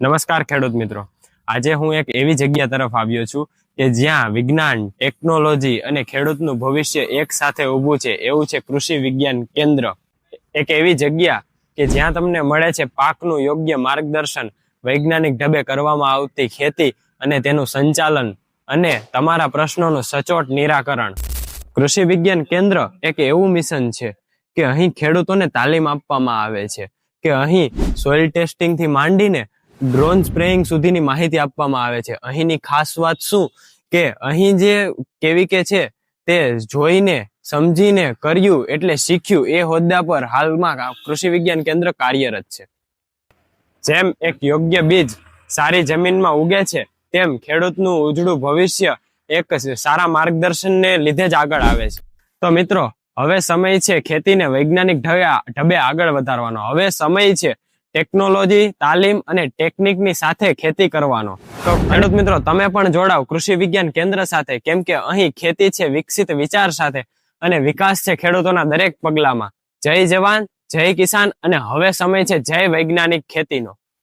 નમસ્કાર ખેડૂત મિત્રો. આજે હું એક એવી જગ્યા તરફ આવ્યો છું કે જ્યાં વિજ્ઞાન, ટેકનોલોજી અને ખેડૂતનું ભવિષ્ય એક સાથે ઊભું છે. એવું છે કૃષિ વિજ્ઞાન કેન્દ્ર. એક એવી જગ્યા કે જ્યાં તમને મળે છે પાકનું યોગ્ય માર્ગદર્શન, વૈજ્ઞાનિક ઢબે કરવામાં આવતી ખેતી અને તેનું સંચાલન અને તમારા પ્રશ્નોનું સચોટ નિરાકરણ. કૃષિ વિજ્ઞાન કેન્દ્ર એક એવું મિશન છે કે અહીં ખેડૂતોને તાલીમ આપવામાં આવે છે, કે અહીં સોઇલ ટેસ્ટિંગથી માંડીને ડ્રોન સ્પ્રેઇંગ સુધીની માહિતી આપવામાં આવે છે. અહીંની ખાસ વાત શું? કે અહીં જે કેવી કે છે, તે જોઈને, સમજીને કર્યું એટલે શીખ્યું. એ હોદ્દા પર હાલમાં કૃષિ વિજ્ઞાન કેન્દ્ર કાર્યરત છે. જેમ એક યોગ્ય બીજ સારી જમીનમાં ઉગે છે, તેમ ખેડૂતનું ઉજળું ભવિષ્ય એક સારા માર્ગદર્શનને લીધે જ આગળ આવે છે. તો મિત્રો, હવે સમય છે ખેતીને વૈજ્ઞાનિક ઢબે આગળ વધારવાનો. હવે સમય છે ટેકનોલોજી તાલીમ અને ટેકનિકની સાથે ખેતી કરવાનો. તો ખેડૂત મિત્રો, તમે પણ જોડાવ કૃષિ વિજ્ઞાન કેન્દ્ર સાથે, કેમ કે અહીં ખેતી છે વિકસિત વિચાર સાથે અને વિકાસ છે ખેડૂતોના દરેક પગલામાં. જય જવાન, જય કિસાન અને હવે સમય છે જય વૈજ્ઞાનિક ખેતીનો.